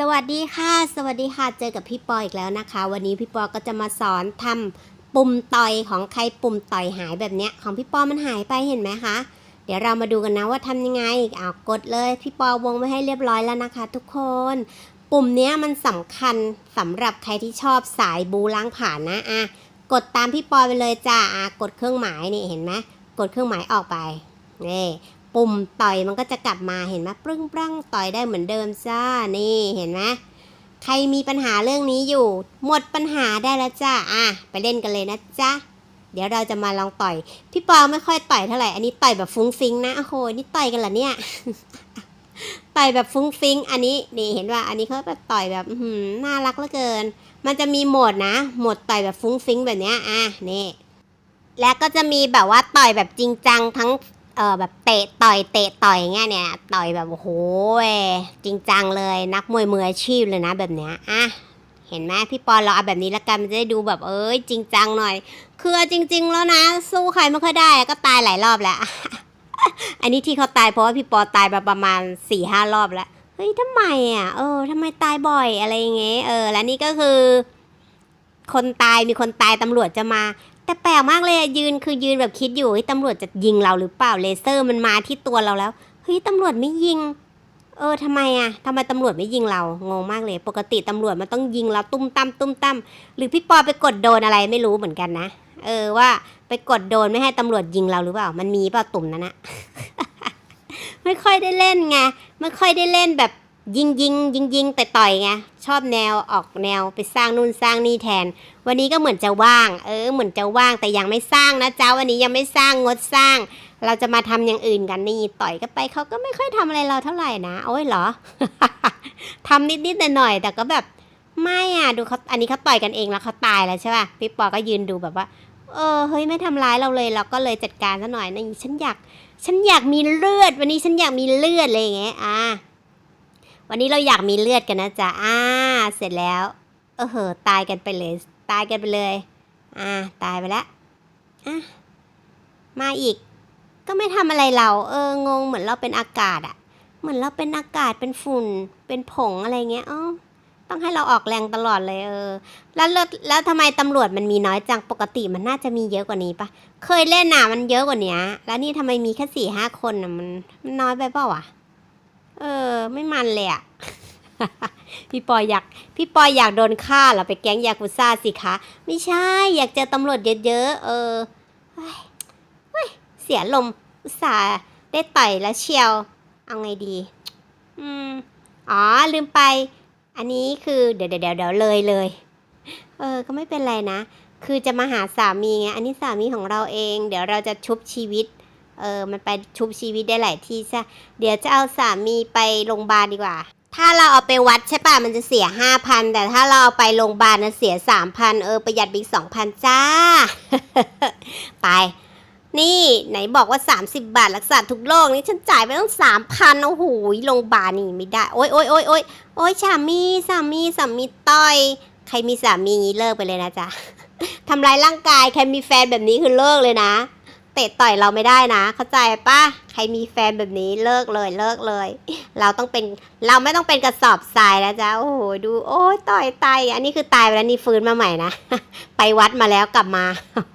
สวัสดีค่ะ สวัสดีค่ะเจอกับพี่ปออีกแล้วนะคะ วันนี้พี่ปอก็จะมาสอนทำปุ่มต่อยของใครปุ่มต่อยหายแบบเนี้ยของพี่ปอมันหายไปเห็นไหมคะเดี๋ยวเรามาดูกันนะว่าทำยังไงอ้าวกดเลย พี่ปอวงไว้ให้เรียบร้อยแล้วนะคะ ทุกคน ปุ่มเนี้ยมันสำคัญสำหรับใครที่ชอบสายบูล้างผ่านนะอะกดตามพี่ปอไปเลยจ้าอะกดเครื่องหมายนี่เห็นไหมกดเครื่องหมายออกไปนี่ ปุ่มต่อยมันก็จะกลับมาเห็นไหมปรึ้งปรังต่อยได้เหมือนเดิมจ้านี่เห็นไหมใครมีปัญหาเรื่องนี้อยู่ หมดปัญหาได้แล้วจ้าอะไปเล่นกันเลยนะจ๊ะเดี๋ยวเราจะมาลองต่อย พี่ปอไม่ค่อยต่อยเท่าไหร่อันนี้ต่อยแบบฟุ้งฟิ้งนะโอ้โหนี่ต่อยกันเหรอเนี่ยต่อยแบบฟุ้งฟิ้งอันนี้นี่เห็นว่าอันนี้เขาแบบต่อยแบบหือน่ารักเหลือเกิน มันจะมีโหมดนะโหมดต่อยแบบฟุ้งฟิ้งแบบเนี้ยอะนี่แล้วก็จะมีแบบว่าต่อยแบบจริงจังทั้ง เออแบบเตะต่อยเตะต่อยเงี้ยเนี่ยต่อยแบบโอ้โหจริงจังเลยนักมวยมืออาชีพเลยนะแบบเนี้ยอะเห็นไหมพี่ปอนเราเอาแบบนี้ละกันมันจะได้ดูแบบเอ้ยจริงจังหน่อย คือจริง ๆ แล้วนะ สู้ใครไม่ค่อยได้ก็ตายหลายรอบแล้ว อันนี้ที่เขาตายเพราะว่าพี่ปอตายมาประมาณสี่ห้ารอบแล้วเฮ้ยทำไมอะเออทำไมตายบ่อยอะไรอย่างเงี้ยเออ และนี่ก็คือ คนตายมีคนตายตำรวจจะมา แต่แปลกมากเลยยืนคือยืนแบบคิดอยู่เฮ้ยตำรวจจะยิงเราหรือเปล่าเลเซอร์มันมาที่ตัวเราแล้วเฮ้ยตำรวจไม่ยิง เออทำไมอะทำไมตำรวจไม่ยิงเรางงมากเลย ปกติตำรวจมันต้องยิงเราตุ้มตั้มตุ้มตั้มหรือพี่ปอไปกดโดนอะไรไม่รู้เหมือนกันนะเออว่าไปกดโดนไม่ให้ตำรวจยิงเราหรือเปล่า มันมีเปล่าตุ่มนั้นอะไม่ค่อยได้เล่นไงไม่ค่อยได้เล่นแบบ ยิงยิงยิงยิงแต่ต่อยไงชอบแนวออกแนวไปสร้างนู่นสร้างนี่แทน วันนี้ก็เหมือนจะว่าง เออเหมือนจะว่างแต่ยังไม่สร้างนะเจ้าวันนี้ยังไม่สร้างงดสร้าง เราจะมาทำอย่างอื่นกันนี่ต่อยก็ไปเขาก็ไม่ค่อยทำอะไรเราเท่าไหร่นะโอ้ยเหรอทำนิดนิดหน่อยแต่ก็แบบไม่อะดูเขาอันนี้เขาต่อยกันเองแล้วเขาตายแล้วใช่ป่ะพี่ปอก็ยืนดูแบบว่า เออเฮ้ยไม่ทำร้ายเราเลยเราก็เลยจัดการซะหน่อยนี่ฉันอยาก ฉันอยากมีเลือด วันนี้ฉันอยากมีเลือดอะไรอย่างเงี้ยอ่า วันนี้เราอยากมีเลือดกันนะจ๊ะ อ่า เสร็จแล้ว เออเหอตายกันไปเลย ตายกันไปเลย อ่า ตายไปแล้วอะมาอีก ก็ไม่ทำอะไรเรา เออ งงเหมือนเราเป็นอากาศอะเหมือนเราเป็นอากาศ เป็นฝุ่น เป็นผงอะไรเงี้ยอ๋อต้องให้เราออกแรงตลอดเลยเออ แล้วแล้วแล้วทำไมตำรวจมันมีน้อยจัง ปกติมันน่าจะมีเยอะกว่านี้ปะ เคยเล่นหน่ะมันเยอะกว่านี้แล้วนี่ทำไมมีแค่สี่ห้าคนน่ะมันมันน้อยไปเปล่าวะ เออ ไม่มันเลยอะพี่ปอยอยาก พี่ปอยอยากโดนฆ่าเหรอไปแก๊งยากุซ่าสิคะ ไม่ใช่ อยากเจอตำรวจเยอะๆ เออเฮ้ยเสียลมอุตส่าห์ได้ต่อยแล้วเชียว เอาไงดี อืม อ๋อ ลืมไป อันนี้คือ เดี๋ยวเดี๋ยวเดี๋ยวเดี๋ยวเลยเลย เออ ก็ไม่เป็นไรนะ คือจะมาหาสามีไง อันนี้สามีของเราเอง เดี๋ยวเราจะชุบชีวิต เออ มันไปชุบชีวิตได้หลายที่ใช่เดี๋ยวจะเอาสามีไปโรงพยาบาลดีกว่า ถ้าเราเอาไปวัดใช่ป่ะ มันจะเสียห้าพัน แต่ถ้าเราเอาไปโรงพยาบาลนะเสียสามพัน เออ ประหยัดไปสองพันจ้า ไป นี่ไหนบอกว่า 30 บาทรักษาทุกโรคนี่ฉันจ่ายไปต้องสามพันโอ้โหโรงพยาบาลนี่ไม่ได้ โอ๊ยโอ๊ยโอ๊ยโอ๊ยโอ๊ยสามีสามีสามีต้อย ใครมีสามีงี้เลิกไปเลยนะจ๊ะทำร้ายร่างกายใครมีแฟนแบบนี้คือเลิกเลยนะ เตะต่อยเราไม่ได้นะ เข้าใจปะใครมีแฟนแบบนี้เลิกเลยเลิกเลย เราต้องเป็นเราไม่ต้องเป็นกระสอบทรายนะจ๊ะโอ้โหดูโอ้ยต่อยตายอันนี้คือตายไปแล้วนี่ฟื้นมาใหม่นะไปวัดมาแล้วกลับมา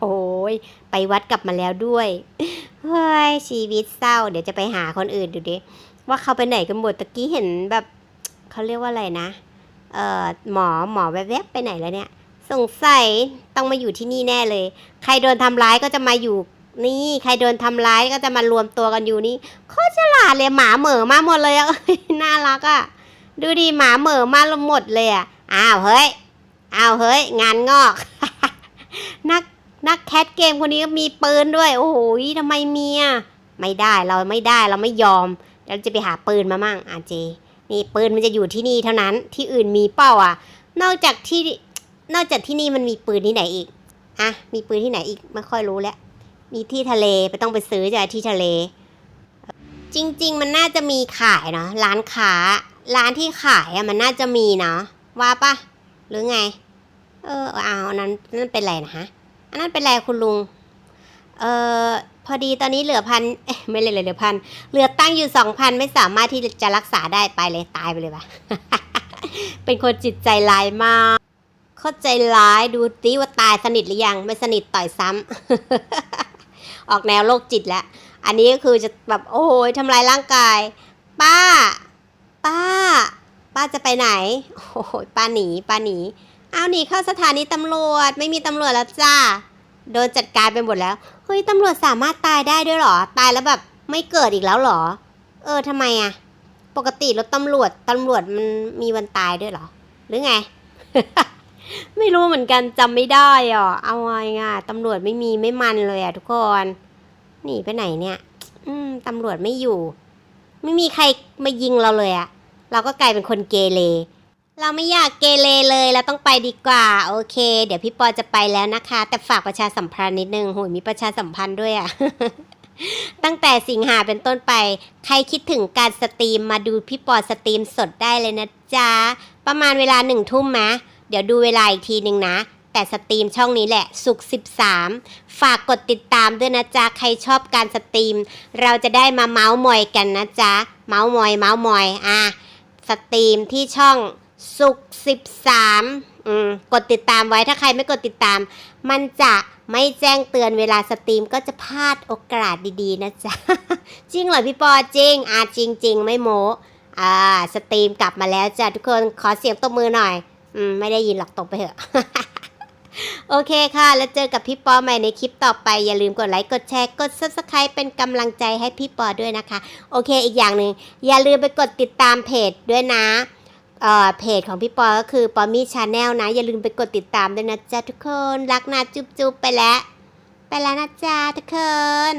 โอ้ยไปวัดกลับมาแล้วด้วยเฮ้ยชีวิตเศร้า เดี๋ยวจะไปหาคนอื่นดูดิว่าเขาไปไหนกันหมดตะกี้เห็นแบบเขาเรียกว่าอะไรนะเอ่อหมอหมอแวบๆไปไหนแล้วเนี่ย สงสัยต้องมาอยู่ที่นี่แน่เลย ใครโดนทำร้ายก็จะมาอยู่ นี่ใครโดนทำร้ายก็จะมารวมตัวกันอยู่นี่โคตรฉลาดเลยหมาเหม่อมาหมดเลยอะน่ารักอะดูดิหมาเหม่อมาหมดเลยอะอ้าวเฮ้ยอ้าวเฮ้ย งานงอก นักนักแคทเกมคนนี้ก็มีปืนด้วย โอ้โหทำไมเมีอะไม่ได้เราไม่ได้เราไม่ยอมเราจะไปหาปืนมามั่งอาเจ นี่ปืนมันจะอยู่ที่นี่เท่านั้นที่อื่นมีเป้าอะ นอกจากที่นอกจากที่นี่มันมีปืนที่ไหนอีกอะมีปืนที่ไหนอีกไม่ค่อยรู้แล้ว มีที่ทะเลไปต้องไปซื้อจากที่ทะเล จริง ๆ มันน่าจะมีขายเนาะร้านค้า ร้านที่ขายอะมันน่าจะมีเนาะว่าปะหรือไง เออเอาอันนั้นนั่นเป็นไรนะฮะอันนั้นเป็นไรคุณลุง เออพอดีตอนนี้เหลือพันเอ๊ะไม่เลยเหลือพันเหลือตั้งอยู่สองพันไม่สามารถที่จะรักษาได้ไปเลยตายไปเลยปะเป็นคนจิตใจร้ายมากเข้าใจร้ายดูดิว่าตายสนิทหรือยัง ไม่สนิทต่อยซ้ำ ออกแนวโรคจิตแล้ว อันนี้ก็คือจะแบบโอ้โหทำลายร่างกาย ป้า ป้า ป้าจะไปไหน โอ้โหป้าหนี ป้าหนี เอาหนีเข้าสถานีตำรวจ ไม่มีตำรวจแล้วจ้า โดนจัดการไปหมดแล้ว เฮ้ยตำรวจสามารถตายได้ด้วยหรอ ตายแล้วแบบไม่เกิดอีกแล้วหรอ เออทำไมอะปกติรถตำรวจตำรวจมันมีวันตายด้วยหรอ หรือไง ไม่รู้เหมือนกันจำไม่ได้อะ เอาไงอะตำรวจไม่มีไม่มันเลยอะทุกคนหนีไปไหนเนี่ย อืมตำรวจไม่อยู่ ไม่มีใครมายิงเราเลยอะ เราก็กลายเป็นคนเกเรเราไม่อยากเกเรเลยเราต้องไปดีกว่า โอเค เดี๋ยวพี่ปอจะไปแล้วนะคะ แต่ฝากประชาสัมพันธ์นิดนึงโหยมีประชาสัมพันธ์ด้วยอะตั้งแต่สิงหาเป็นต้นไป ใครคิดถึงการสตรีมมาดูพี่ปอสตรีมสดได้เลยนะจ๊ะ ประมาณเวลาหนึ่งทุ่มไหม เดี๋ยวดูเวลาอีกทีหนึ่งนะ แต่สตรีมช่องนี้แหละ สุก13 ฝากกดติดตามด้วยนะจ๊ะ ใครชอบการสตรีม เราจะได้มาเมาส์มอยกันนะจ๊ะ เมาส์มอย เมาส์มอย อะ สตรีมที่ช่องสุก13 อืม กดติดตามไว้ ถ้าใครไม่กดติดตาม มันจะไม่แจ้งเตือนเวลาสตรีมก็จะพลาดโอกาสดีๆ นะจ๊ะ จริงเหรอพี่ปอจริง อะจริงๆไม่โมอ่า สตรีมกลับมาแล้วจ้ะทุกคน ขอเสียงตบมือหน่อย อืม ไม่ได้ยินหรอกตบไปเถอะ โอเคค่ะ แล้วเจอกับพี่ปอใหม่ในคลิปต่อไป อย่าลืมกดไลค์ กดแชร์ กด subscribe เป็นกำลังใจให้พี่ปอด้วยนะคะ โอเค อีกอย่างหนึ่งอย่าลืมไปกดติดตามเพจด้วยนะเอ่อเพจของพี่ปอก็คือปอมี่ชาแนลนะ อย่าลืมไปกดติดตามด้วยนะจ๊ะทุกคน รักนะจุ๊บๆไปแล้ว ไปแล้วนะจ๊ะทุกคน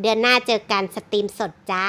เดือนหน้าเจอกันสตรีมสดจ้า